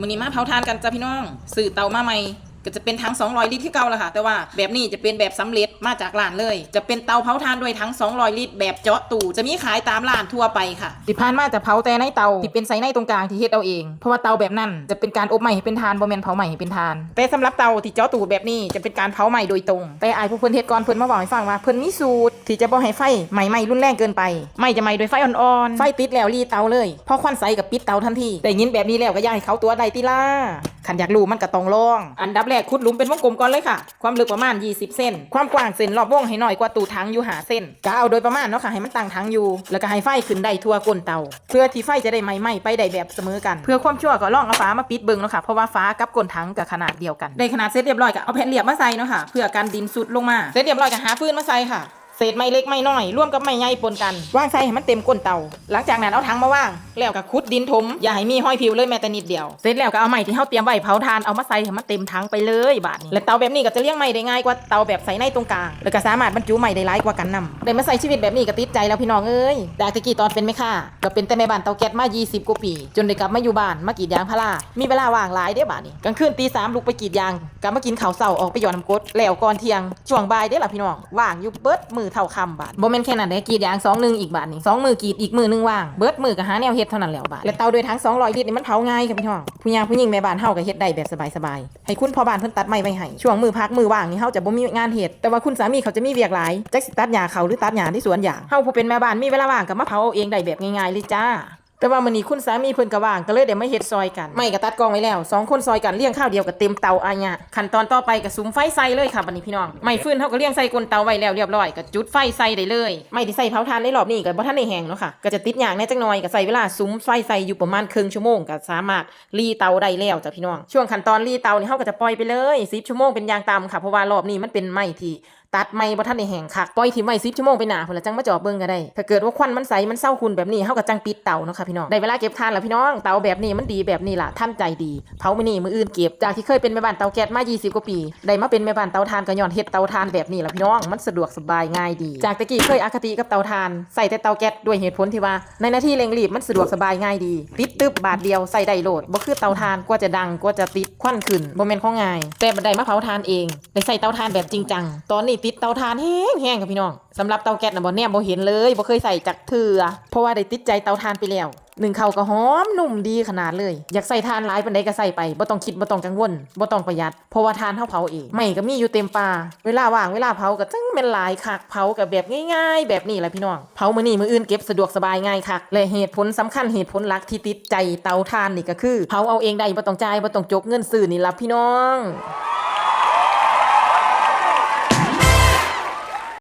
มื้อนี้มาเผาทานกันจ้ะพี่น้อง สื่อเตามาใหม่ ก็จะเป็นทั้ง200 ลิตรที่เก่าละค่ะ แต่ว่าแบบนี้จะเป็นแบบสำเร็จมาจากร้านเลย จะเป็นเตาเผาทานด้วยทั้ง200 ลิตร แบบเจาะตู้จะมีขายตามร้านทั่วไปค่ะสิพานมาจะเผาแต่ในเตาที่เป็นไซในตรงกลางที่เฮ็ดเอาเองเพราะว่าเตาแบบนั้นจะเป็นการอบใหม่ให้เป็นทานบ่แม่นเผาใหม่ให้เป็นทาน แต่สำหรับเตาที่เจาะตู้แบบนี้จะเป็นการเผาใหม่โดยตรง แต่อายผู้เพิ่นเฮ็ดก่อนเพิ่นมาบอกให้ฟังว่าเพิ่นมีสูตรที่จะบ่ให้ไฟไหม้ไหม้รุนแรงเกินไปไหม้จะไหม้โดยไฟอ่อนๆไฟติดแล้วรีเตาเลยพอควันใสกับปิดเตาทันทีได้ยินแบบนี้แล้วก็ย่าให้เขาตัวใดติล่า ขันอยากรู้มันก็ต้องลอง อันดับแรกขุดหลุมเป็นวงกลมก่อนเลยค่ะ ความลึกประมาณ 20 เส้น ความกว้างเส้นรอบวงให้น้อยกว่าตู้ถังอยู่หาเส้นก็เอาโดยประมาณเนาะค่ะให้มันตั้งถังอยู่ แล้วก็ให้ไฟขึ้นได้ทั่วก้นเตา เพื่อที่ไฟจะได้ไหม้ไหม้ไปได้แบบเสมอกัน เพื่อความชั่วก็ลองเอาฟ้ามาปิดเบิ่งเนาะค่ะ เพราะว่าฟ้ากับก้นถังกับขนาดเดียวกัน ได้ขนาดเสร็จเรียบร้อยก็เอาแผ่นเรียบมาใส่เนาะค่ะ เพื่อการดินสุดลงมา เสร็จเรียบร้อยก็หาฟืนมาใส่ค่ะ ศษไม้เล็กไม้น้อยร่วมกับไม้ใหญ่ปนกันวางใส่ให้มันเต็มก้นเตา หลังจากนั้นเอาถังมาวาง แล้วก็ขุดดินถมอย่าให้มีห้อยผิวเลยแม้แต่นิดเดียว เสร็จแล้วก็เอาไม้ที่เฮาเตรียมไว้เผาทานเอามาใส่ให้มันเต็มถังไปเลยบาดนี้และเตาแบบนี้ก็จะเลี้ยงไม้ได้ง่ายกว่าเตาแบบใส่ในตรงกลางแล้วก็สามารถบรรจุไม้ได้หลายกว่ากันนำได้มาใส่ชีวิตแบบนี้ก็ติดใจแล้วพี่น้องเอ้ยจากตะกี้ตอนเป็นแม่ค้าก็เป็นแต่แม่บ้านเตาแก๊สมา 20กว่าปี จนได้กลับมาอยู่บ้านมากีดยางพารามีเวลาว่างหลายเด้บาดนี้กลางคืนตีสามลุกไปกีดยางกลับมากินข้าวเช้าออกไปหยอดน้ำกรดแล้วก่อนเที่ยงช่วงบ่ายเด้ล่ะพี่น้องว่างอยู่เบิดมือเท่าคำบาทบ่แม่นแค่นั้นเด้กรีดยางสองหนึ่งอีกบาทนี่สองมือกรีดอีกมือหนึงว่างเบิดมือก็หาแนวเฮ็ดเท่านั้นแล้วบาดและเตาโดยทั้ง200ลิตรนี่มันเผาง่ายค่ะพี่น้องผู้ยางผู้หญิงแม่บ้านเฮาก็เฮ็ดได้แบบสบายๆให้คุณพ่อบ้านเพิ่นตัดไม้ไว้ให้ช่วงมือพักมือว่างนี่เฮาจะบ่มีงานเฮ็ดแต่ว่าคุณสามีเขาจะมีเวียกหลายจักสิตัดหญ้าเขาหรือตัดหญ้าที่สวนหยาเฮาผู้เป็นแม่บ้านมีเวลาว่างก็มาเผาเอาเองได้แบบง่ายๆเลยจ้า แต่ว่ามื้อนี้คุณสามีเพิ่นก็ว่างก็เลยได้มาเฮ็ดซอยกัน ไม่ก็ตัดกองไว้แล้วสองคนซอยกันเลี้ยงข้าวเดียวก็เต็มเตาอาญะขั้นตอนต่อไปก็สุมไฟใส่เลยค่ะบัดนี้พี่น้องไม่ฟืนเฮาก็เลี้ยงใส่ก้นเตาไว้แล้วเรียบร้อยก็จุดไฟใส่ได้เลย ไม่ที่ใส่เผาทานในรอบนี้ก็บ่ทันได้แห้งเนาะค่ะก็จะติดอย่างแน่จักหน่อยก็ใส่เวลาสุมไฟใส่อยู่ประมาณครึ่งชั่วโมงก็สามารถรีเตาได้แล้วจ้ะพี่น้องช่วงขั้นตอนรีเตานี่เฮาก็จะปล่อยไปเลย10ชั่วโมงเป็นอย่างต่ำค่ะเพราะว่ารอบนี้มันเป็นไม้ที่ ตัดไม่บ่ทันได้แห้งคักปล่อยทิ้งไว้10ชั่วโมงไปหนาพุ่นละจังมาจอบเบิ่งก็ได้ ถ้าเกิดว่าควันมันใสมันเศร้าคุณแบบนี้เฮาก็จังปิดเตาเนาะค่ะพี่น้องได้เวลาเก็บทานแล้วพี่น้องเตาแบบนี้มันดีแบบนี้ล่ะท่านใจดีเผาไมื้อนี้มื้ออื่นเก็บจากที่เคยเป็นแม่บ้านเตาแก๊สมา 20 กว่าปี ได้มาเป็นแม่บ้านเตาถ่านก็ย้อนเฮ็ดเตาถ่านแบบนี้ล่ะพี่น้องมันสะดวกสบายง่ายดี จากตะกี้เคยอคติกับเตาถ่านใส่แต่เตาแก๊สด้วยเหตุผลที่ว่า ในหน้าที่เร่งรีบมันสะดวกสบายง่ายดีติดตึบบาทเดียวใส่ได้โหลดบ่คือเตาถ่านกว่าจะดังกว่าจะติดควันขึ้นบ่แม่นของง่าย แต่บัดไดมาเผาถ่านเองได้ใส่เตาถ่านแบบจริงจังตอนนี้ติดเตาถ่านแห้งแห้งค่ะพี่น้องสำหรับเตาแก๊สนะบ่แนมบ่เห็นเลยบ่เคยใส่จักเทื่อเพราะว่าได้ติดใจเตาถ่านไปแล้วหนึ่งเข่าก็หอมนุ่มดีขนาดเลย อยากใส่ทานหลายปานใดก็ใส่ไปบ่ต้องคิดบ่ต้องกังวลบ่ต้องประหยัดเพราะว่าทานเฮาเผาเองไม่ก็มีอยู่เต็มป่าเวลาว่างเวลาเผาก็จังแม่นหลายคักเผากับแบบง่ายๆ แบบนี้แหละพี่น้องเผามื้อนี้มื้ออื่นเก็บสะดวกสบายง่ายคักและเหตุผลสำคัญเหตุผลหลักที่ติดใจเตาถ่านนี่ก็คือเผาเอาเองได้บ่ต้องจ่ายบ่ต้องจกเงินซื้อนี่ล่ะพี่น้อง